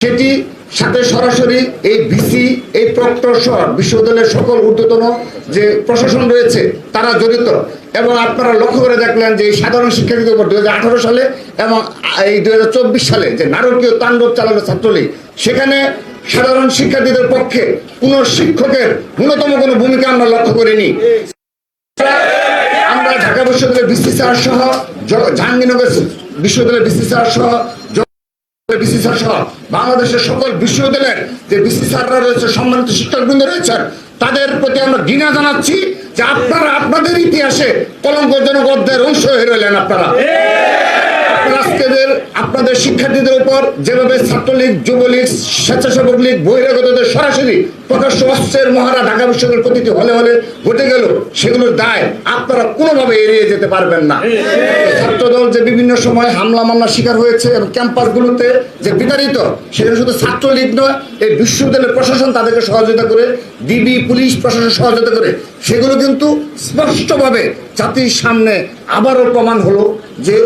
সেটি সাথে সরাসরি এই ভিসি, এই প্রক্টর সহ বিশ্ববিদ্যালয়ের সকল ঊর্ধ্বতন যে প্রশাসন রয়েছে, তারা জড়িত। এবং আপনারা লক্ষ্য করে দেখলেন যে সাধারণ শিক্ষার্থীদের উপর দুই সালে এবং এই দুই সালে যে নারকীয় তাণ্ডব চালানো ছাত্রলীগ, সেখানে সাধারণ শিক্ষার্থীদের পক্ষে কোনো শিক্ষকের ন্যূনতম কোনো ভূমিকা আমরা লক্ষ্য করিনি। আমরা ঢাকা বিশ্ববিদ্যালয়ের বিসি স্যার সহ জাহাঙ্গীরনগর বিশ্ববিদ্যালয়ের বিসি স্যার সহ বাংলাদেশের সকল বিশ্ববিদ্যালয়ের যে রয়েছে, সম্মানিত শিক্ষকবৃন্দ রয়েছেন, তাদের প্রতি আমরা ঘৃণা জানাচ্ছি যে আপনারা আপনাদের ইতিহাসে অংশ হয়ে রইলেন আপনারা। আপনাদের শিক্ষার্থীদের উপর যেভাবে ছাত্রলীগ, যুবলীগ, স্বেচ্ছাসেবক লীগ, বহিরাগতদের সরাসরি প্রকাশ্য অস্ত্রের মহারা ঢাকা বিশ্ববিদ্যালয়ের প্রতিটি হলে হলে ঘটে গেল, সেগুলোর দায় আপনারা কোনোভাবে এড়িয়ে যেতে পারবেন না। যে বিভিন্ন সময় হামলা মামলা শিকার হয়েছে এবং ক্যাম্পাসগুলোতে যে বিতাড়িত, সেখানে শুধু ছাত্রলীগ নয়, এই বিশ্ববিদ্যালয়ের প্রশাসন তাদেরকে সহযোগিতা করে ডিবি পুলিশ প্রশাসন সহযোগিতা করে। সেগুলো কিন্তু স্পষ্টভাবে জাতির সামনে আবারও প্রমাণ হলো যে